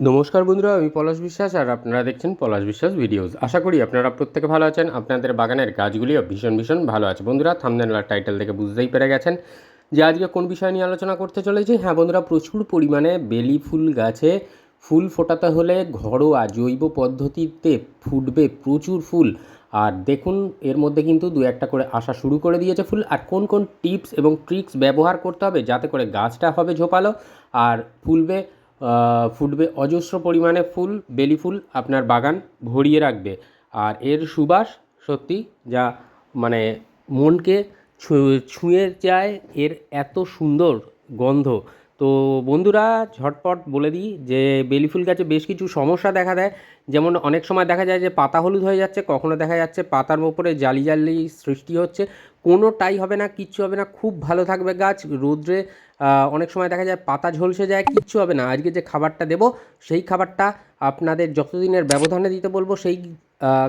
নমস্কার বন্ধুরা, আমি পলাশ বিশ্বাস আর আপনারা দেখছেন পলাশ বিশ্বাস ভিডিওস। আশা করি আপনারা প্রত্যেকে ভালো আছেন, আপনাদের বাগানের গাছগুলিও ভীষণ ভীষণ ভালো আছে। বন্ধুরা থামদেন টাইটেল থেকে বুঝতেই পেরে গেছেন যে আজকে কোন বিষয় নিয়ে আলোচনা করতে চলেছি। হ্যাঁ বন্ধুরা, প্রচুর পরিমাণে বেলি ফুল গাছে ফুল ফোটাতে হলে ঘরোয়া জৈব পদ্ধতিতে ফুটবে প্রচুর ফুল। আর দেখুন, এর মধ্যে কিন্তু দু একটা করে আসা শুরু করে দিয়েছে ফুল। আর কোন কোন টিপস এবং ট্রিক্স ব্যবহার করতে হবে যাতে করে গাছটা হবে ঝোপালো আর ফুলবে ফুটবে অজস্র পরিমাণে ফুল, বেলি ফুল আপনার বাগান ভরিয়ে রাখবে। আর এর সুবাস সত্যি যা মানে মনকে ছুঁয়ে যায়, এর এত সুন্দর গন্ধ। তো বন্ধুরা, ঝটপট বলে দিই যে বেলি ফুল গাছে বেশ কিছু সমস্যা দেখা দেয়। যেমন অনেক সময় দেখা যায় যে পাতা হলুদ হয়ে যাচ্ছে, কখনো দেখা যাচ্ছে পাতার ওপরে জালি জালি সৃষ্টি হচ্ছে। কোনোটাই হবে না, কিচ্ছু হবে না, খুব ভালো থাকবে গাছ। রোদ্রে অনেক সময় দেখা যায় পাতা ঝলসে যায়, কিচ্ছু হবে না। আজকে যে খাবারটা দেব, সেই খাবারটা আপনাদের যতদিনের ব্যবধানে দিতে বলব, সেই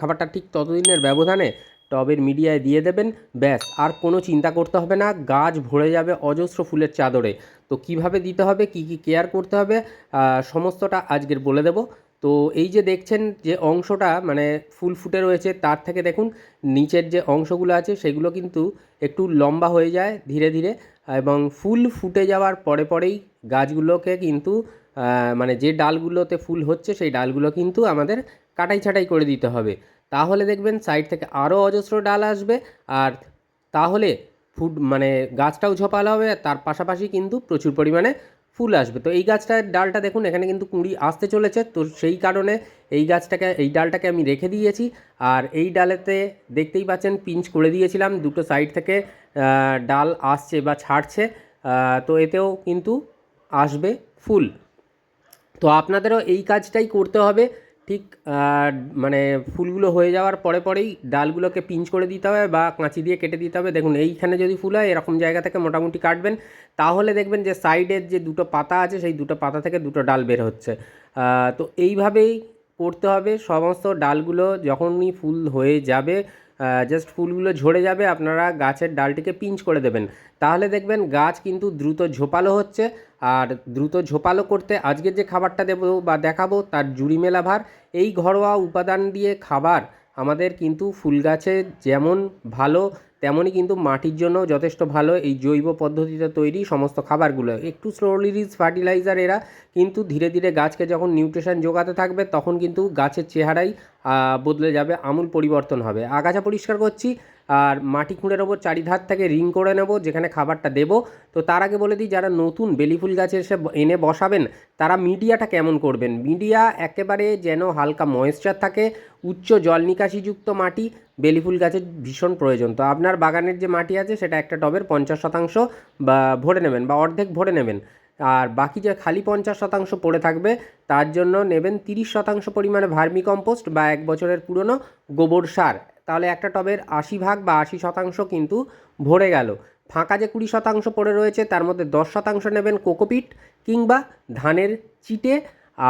খাবারটা ঠিক ততদিনের ব্যবধানে টবের মিডিয়ায় দিয়ে দেবেন, ব্যাস, আর কোনো চিন্তা করতে হবে না, গাছ ভরে যাবে অজস্র ফুলের চাদরে। তো কীভাবে দিতে হবে, কি কি কেয়ার করতে হবে সমস্তটা আজকের বলে দেব। তো এই যে দেখছেন যে অংশটা মানে ফুল ফুটে রয়েছে, তার থেকে দেখুন, নিচের যে অংশগুলো আছে, সেগুলো কিন্তু একটু লম্বা হয়ে যায় ধীরে ধীরে, এবং ফুল ফুটে যাওয়ার পরে পরেই গাছগুলোকে কিন্তু মানে যে ডালগুলোতে ফুল হচ্ছে, সেই ডালগুলো কিন্তু আমাদের কাটাই ছাঁটাই করে দিতে হবে। তাহলে দেখবেন সাইড থেকে আরও অজস্র ডাল আসবে আর তাহলে ফুড মানে গাছটাও ঝোপালো হবে আর তার পাশাপাশি কিন্তু প্রচুর পরিমাণে ফুল আসবে। তো এই গাছটার ডালটা দেখুন, এখানে কিন্তু কুঁড়ি আসতে চলেছে। তো সেই কারণে এই গাছটাকে, এই ডালটাকে আমি রেখে দিয়েছি। আর এই ডালেতে দেখতেই পাচ্ছেন, পিঞ্চ করে দিয়েছিলাম। দুটো সাইড থেকে ডাল আসছে বা ছাড়ছে। তো এতেও কিন্তু আসবে ফুল। তো আপনাদেরও এই কাজটাই করতে হবে। ঠিক মানে ফুলগুলো হয়ে যাওয়ার পরে পরেই ডালগুলোকে পিঞ্চ করে দিতে হবে বা কাঁচি দিয়ে কেটে দিতে হবে। দেখুন, এইখানে যদি ফুল হয়, এরকম জায়গা থেকে মোটামুটি কাটবেন। তাহলে দেখবেন যে সাইডের যে দুটো পাতা আছে, সেই দুটো পাতা থেকে দুটো ডাল বের হচ্ছে। তো এইভাবেই করতে হবে। সমস্ত ডালগুলো যখনই ফুল হয়ে যাবে জাস্ট ফুলগুলো ঝরে যাবে, আপনারা গাছের ডালটিকে পিঞ্চ করে দেবেন। তাহলে দেখবেন গাছ কিন্তু দ্রুত ঝোপালো হচ্ছে। আর দ্রুত ঝোপালো করতে আজকের যে খাবারটা দেবো বা দেখাবো, তার জুড়ি মেলা ভার। এই ঘরোয়া উপাদান দিয়ে খাবার আমাদের কিন্তু ফুল গাছে যেমন ভালো তেমনই কিন্তু মাটির জন্য যথেষ্ট ভালো এই জৈব পদ্ধতিতে তৈরি সমস্ত খাবারগুলো। একটু স্লোলি রিচ ফার্টিলাইজার এরা কিন্তু ধীরে ধীরে গাছকে যখন নিউট্রিশন যোগাতে থাকবে, তখন কিন্তু গাছের চেহারাই বদলে যাবে, আমূল পরিবর্তন হবে। আগাছা পরিষ্কার করছি আর মাটি খুঁড়ে নেব, চারিধার থেকে রিং করে নেব, যেখানে খাবারটা দেবো। তো তার আগে বলে দিই, যারা নতুন বেলি ফুল গাছে এসে এনে বসাবেন, তারা মিডিয়াটা কেমন করবেন? মিডিয়া একেবারে যেন হালকা ময়েশ্চার থাকে, উচ্চ জল নিকাশিযুক্ত মাটি বেলি ফুল গাছের ভীষণ প্রয়োজন। তো আপনার বাগানের যে মাটি আছে, সেটা একটা টবের পঞ্চাশ শতাংশ বা ভরে নেবেন বা অর্ধেক ভরে নেবেন। আর বাকি যে খালি পঞ্চাশ শতাংশ পড়ে থাকবে, তার জন্য নেবেন তিরিশ শতাংশ পরিমাণে ভার্মি কম্পোস্ট বা এক বছরের পুরনো গোবর সার। তাহলে একটা টবের আশি ভাগ বা আশি শতাংশ কিন্তু ভরে গেল। ফাঁকা যে কুড়ি শতাংশ পড়ে রয়েছে, তার মধ্যে দশ শতাংশ নেবেন কোকোপিট কিংবা ধানের চিটে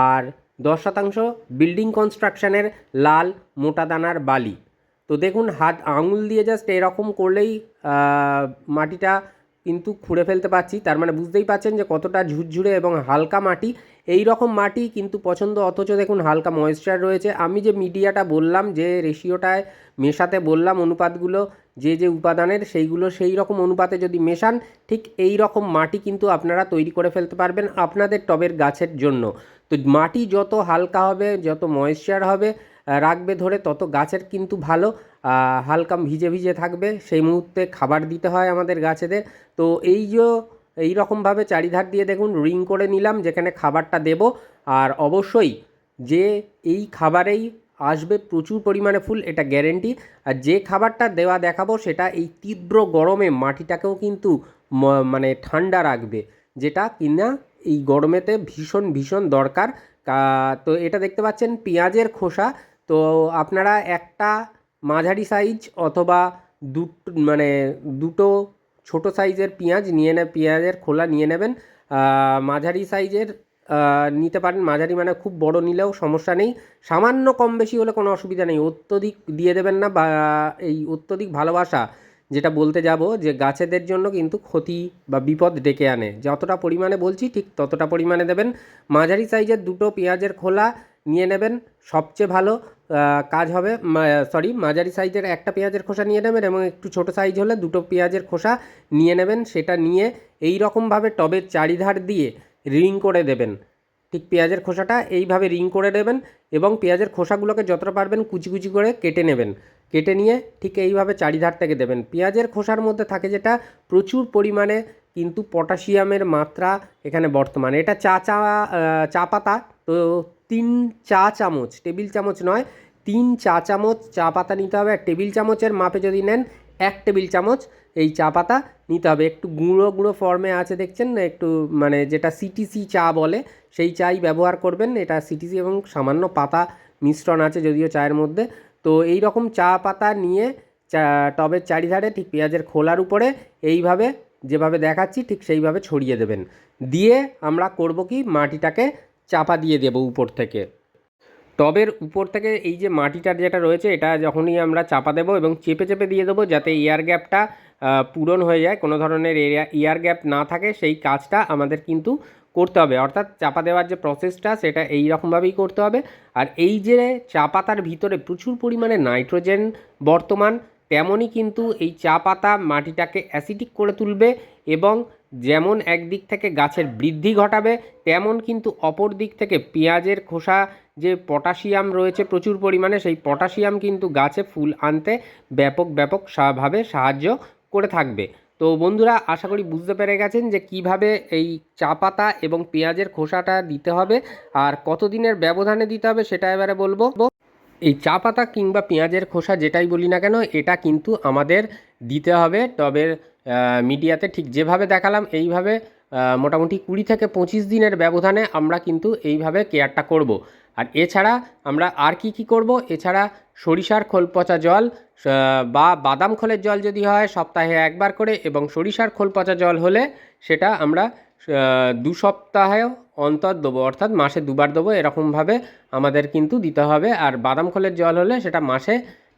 আর দশ শতাংশ বিল্ডিং কনস্ট্রাকশানের লাল মোটা দানার বালি। তো দেখুন, হাত আঙুল দিয়ে জাস্ট এরকম করলেই মাটিটা কিন্তু খুঁড়ে ফেলতে পারছি। তার মানে বুঝতেই পারছেন যে কতটা ঝুরঝুরে এবং হালকা মাটি এই রকম মাটি কিন্তু পছন্দ, অথচ দেখুন হালকা ময়েশ্চার রয়েছে। আমি যে মিডিয়াটা বললাম, যে রেশিওটায় মেশাতে বললাম অনুপাতগুলো, যে যে উপাদানের, সেইগুলো সেই রকম অনুপাতে যদি মেশান, ঠিক এই রকম মাটি কিন্তু আপনারা তৈরি করে ফেলতে পারবেন আপনাদের টবের গাছের জন্য। তো মাটি যত হালকা হবে, যত ময়েশ্চার হবে রাখবে ধরে, তত গাছের কিন্তু ভালো হালকা ভিজে ভিজে থাকবে। সেই মুহূর্তে খাবার দিতে হয় আমাদের গাছেদের। তো এই যে এই রকমভাবে চারিধার দিয়ে দেখুন রিং করে নিলাম, যেখানে খাবারটা দেব। আর অবশ্যই যে এই খাবারেই আসবে প্রচুর পরিমাণে ফুল, এটা গ্যারেন্টি আর যে খাবারটা দেওয়া দেখাবো, সেটা এই তীব্র গরমে মাটিটাকেও কিন্তু মানে ঠান্ডা রাখবে। যেটা কিনা এই গরমেতে ভীষণ ভীষণ দরকার। তো এটা দেখতে পাচ্ছেন, পেঁয়াজের খোসা। তো আপনারা একটা মাঝারি সাইজ অথবা দুটো মানে দুটো ছোট সাইজের পেঁয়াজ নিয়ে নে, পেঁয়াজের খোলা নিয়ে নেবেন। মাঝারি সাইজের নিতে পারেন। মাঝারি মানে খুব বড় নিলেও সমস্যা নেই। সামান্য কম বেশি হলে কোনো অসুবিধা নেই। অত্যধিক দিয়ে দেবেন না বা এই অত্যধিক ভালোবাসা, যেটা বলতে যাব যে গাছেদের জন্য কিন্তু ক্ষতি বা বিপদ ডেকে আনে। যতটা পরিমাণে বলছি ঠিক ততটা পরিমাণে দেবেন। মাঝারি সাইজের দুটো পেঁয়াজের খোলা নিয়ে নেবেন। সবচেয়ে ভালো কাজ হবে সরি মাঝারি সাইজের একটা পেঁয়াজের খোসা নিয়ে নেবেন এবং একটু ছোট সাইজ হলে দুটো পেঁয়াজের খোসা নিয়ে নেবেন। সেটা নিয়ে এই রকমভাবে টবের চারিধার দিয়ে রিং করে দেবেন। ঠিক পেঁয়াজের খোসাটা এইভাবে রিং করে দেবেন এবং পেঁয়াজের খোসাগুলোকে যতটা পারবেন কুচি কুচি করে কেটে নেবেন। কেটে নিয়ে ঠিক এইভাবে চারিধার থেকে দেবেন। পেঁয়াজের খোসার মধ্যে থাকে যেটা প্রচুর পরিমাণে কিন্তু পটাশিয়ামের মাত্রা এখানে বর্তমানে। এটা চা চা চা পাতা, তো তিন চা চামচ, টেবিল চামচ নয়, তিন চা চামচ, চা পাতা নিতে হবে। আর টেবিল চামচের মাপে যদি নেন, এক টেবিল চামচ এই চা পাতা নিতে হবে। একটু গুঁড়ো গুঁড়ো ফর্মে আছে, দেখছেন? একটু মানে যেটা সিটিসি চা বলে, সেই চাই ব্যবহার করবেন। এটা সিটিসি এবং সামান্য পাতা মিশ্রণ আছে যদিও চায়ের মধ্যে। তো এই রকম চা পাতা নিয়ে চা, টবের চারিধারে ঠিক পেঁয়াজের খোলার উপরে এইভাবে যেভাবে দেখাচ্ছি, ঠিক সেইভাবে ছড়িয়ে দেবেন। দিয়ে আমরা করব কি? মাটিটাকে চাপা দিয়ে দেব উপর থেকে। টবের উপর থেকে এই যে মাটিটা যেটা রয়েছে, এটা যখনই আমরা চাপা দেবো এবং চেপে চেপে দিয়ে দেবো যাতে এয়ার গ্যাপটা পূরণ হয়ে যায়, কোনো ধরনের এরিয়া এয়ার গ্যাপ না থাকে, সেই কাজটা আমাদের কিন্তু করতে হবে। অর্থাৎ চাপা দেওয়ার যে প্রসেসটা সেটা এই রকমভাবেই করতে হবে। আর এই যে চা পাতার ভিতরে প্রচুর পরিমাণে নাইট্রোজেন বর্তমান, তেমনই কিন্তু এই চা পাতা মাটিটাকে অ্যাসিডিক করে তুলবে এবং যেমন একদিক থেকে গাছের বৃদ্ধি ঘটাবে, তেমন কিন্তু অপর দিক থেকে পেঁয়াজের খোসা যে পটাশিয়াম রয়েছে প্রচুর পরিমাণে, সেই পটাশিয়াম কিন্তু গাছে ফুল আনতে ব্যাপক ব্যাপক সা- ভাবে সাহায্য করে থাকবে। তো বন্ধুরা, আশা করি বুঝতে পেরে গেছেন যে কীভাবে এই চা পাতা এবং পেঁয়াজের খোসাটা দিতে হবে আর কতদিনের ব্যবধানে দিতে হবে সেটা এবারে বলব। এই চা পাতা কিংবা পেঁয়াজের খোসা যেটাই বলি না কেন, এটা কিন্তু আমাদের দিতে হবে টবের মিডিয়াতে ঠিক যেভাবে দেখালাম, এইভাবে মোটামুটি কুড়ি থেকে পঁচিশ দিনের ব্যবধানে আমরা কিন্তু এইভাবে কেয়ারটা করব। আর এছাড়া আমরা আর কি কি করব এছাড়া সরিষার খোল পচা জল বা বাদাম খোলের জল যদি হয়, সপ্তাহে একবার করে এবং সরিষার খোল পচা জল হলে সেটা আমরা দু সপ্তাহে অন্তর দেবো, অর্থাৎ মাসে দুবার দেবো, এরকমভাবে আমাদের কিন্তু দিতে হবে। আর বাদাম খোলের জল হলে সেটা মাসে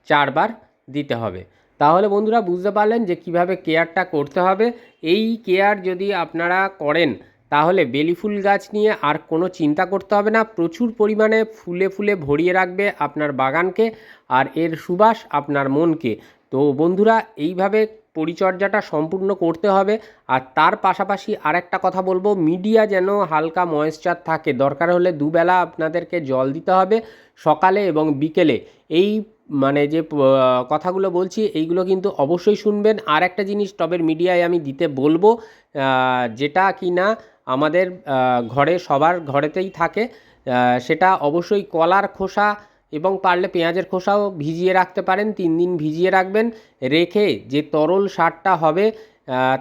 চারবার দিতে হবে। তাহলে বন্ধুরা বুঝতে পারলেন যে কীভাবে কেয়ারটা করতে হবে। এই কেয়ার যদি আপনারা করেন, তাহলে বেলি ফুল গাছ নিয়ে আর কোনো চিন্তা করতে হবে না। প্রচুর পরিমাণে ফুলে ফুলে ভরিয়ে রাখবে আপনার বাগানকে আর এর সুবাস আপনার মনকে। তো বন্ধুরা, এইভাবে পরিচর্যাটা সম্পূর্ণ করতে হবে। আর তার পাশাপাশি আর একটা কথা বলব, মিডিয়া যেন হালকা ময়েশ্চার থাকে। দরকার হলে দুবেলা আপনাদেরকে জল দিতে হবে সকালে এবং বিকেলে। এই মানে যে কথাগুলো বলছি, এইগুলো কিন্তু অবশ্যই শুনবেন। আর একটা জিনিস টবের মিডিয়ায় আমি দিতে বলব যেটা কি না আমাদের ঘরে, সবার ঘরেতেই থাকে সেটা অবশ্যই কলার খোসা এবং পারলে পেঁয়াজের খোসাও ভিজিয়ে রাখতে পারেন, তিন দিন ভিজিয়ে রাখবেন। রেখে যে তরল সারটা হবে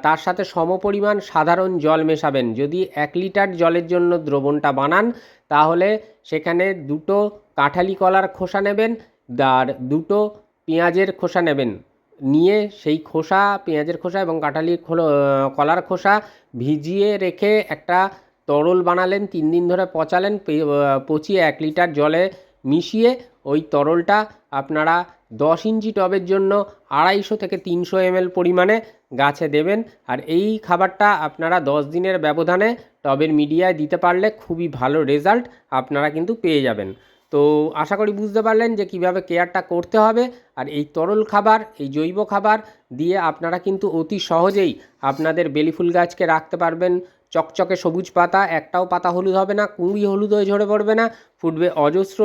তার সাথে সমপরিমাণ সাধারণ জল মেশাবেন। যদি এক লিটার জলের জন্য দ্রবণটা বানান, তাহলে সেখানে দুটো কাঁঠালি কলার খোসা নেবেন আর দুটো পেঁয়াজের খোসা নেবেন। নিয়ে সেই খোসা, পেঁয়াজের খোসা এবং কাঁঠালি কলার খোসা ভিজিয়ে রেখে একটা তরল বানালেন, তিন দিন ধরে পচালেন পচিয়ে এক লিটার জলে মিশিয়ে ওই তরলটা আপনারা দশ ইঞ্চি টবের জন্য আড়াইশো থেকে তিনশো এমএল পরিমাণে গাছে দেবেন। আর এই খাবারটা আপনারা দশ দিনের ব্যবধানে টবের মিডিয়ায় দিতে পারলে খুবই ভালো রেজাল্ট আপনারা কিন্তু পেয়ে যাবেন। তো আশা করি বুঝতে পারলেন যে কীভাবে কেয়ারটা করতে হবে। আর এই তরল খাবার, এই জৈব খাবার দিয়ে আপনারা কিন্তু অতি সহজেই আপনাদের বেলি ফুল গাছকে রাখতে পারবেন। চকচকে সবুজ পাতা, একটাও পাতা হলুদ হবে না, কুঁড়ি হলুদ হয়ে ঝরে পড়বে না, ফুটবে অজস্র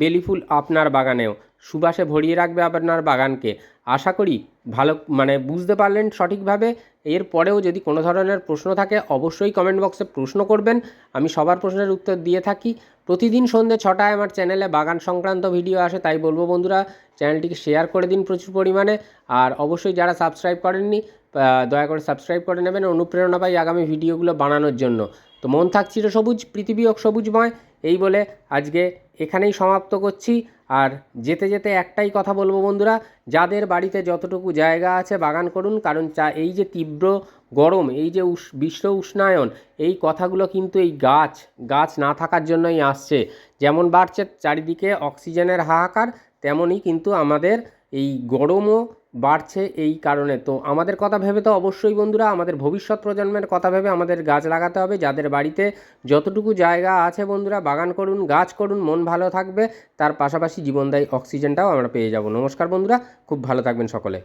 বেলি ফুল আপনার বাগানেও। সুবাসে ভরিয়ে রাখবে আপনার বাগানকে। আশা করি ভালো মানে বুঝতে পারলেন সঠিকভাবে। এরপরেও যদি কোনো ধরনের প্রশ্ন থাকে, অবশ্যই কমেন্ট বক্সে প্রশ্ন করবেন। আমি সবার প্রশ্নের উত্তর দিয়ে থাকি। প্রতিদিন সন্ধ্যে ছটায় আমার চ্যানেলে বাগান সংক্রান্ত ভিডিও আসে, তাই বলব বন্ধুরা চ্যানেলটিকে শেয়ার করে দিন প্রচুর পরিমাণে। আর অবশ্যই যারা সাবস্ক্রাইব করেননি দয়া করে সাবস্ক্রাইব করে নেবেন। অনুপ্রেরণা পাই আগামী ভিডিওগুলো বানানোর জন্য। তো মন থাকছিল সবুজ পৃথিবী হোক সবুজময়। এই বলে আজকে এখানেই সমাপ্ত করছি। আর যেতে যেতে একটাই কথা বলব বন্ধুরা, যাদের বাড়িতে যতটুকু জায়গা আছে বাগান করুন, কারণ চা, এই যে তীব্র গরম, এই যে উষ, বিশ্ব উষ্ণায়ন, এই কথাগুলো কিন্তু এই গাছ গাছ না থাকার জন্যই আসছে। যেমন বাড়ছে চারিদিকে অক্সিজেনের হাহাকার, তেমনই কিন্তু আমাদের এই গরমও বাড়ছে এই কারণে। তো আমাদের কথা ভেবে তো অবশ্যই বন্ধুরা, আমাদের ভবিষ্যৎ প্রজন্মের কথা ভেবে আমাদের গাছ লাগাতে হবে। যাদের বাড়িতে যতটুকু জায়গা আছে বন্ধুরা, বাগান করুন, গাছ করুন, মন ভালো থাকবে। তার পাশাপাশি জীবনদায়ী অক্সিজেনটাও আমরা পেয়ে যাব। নমস্কার বন্ধুরা, খুব ভালো থাকবেন সকলে।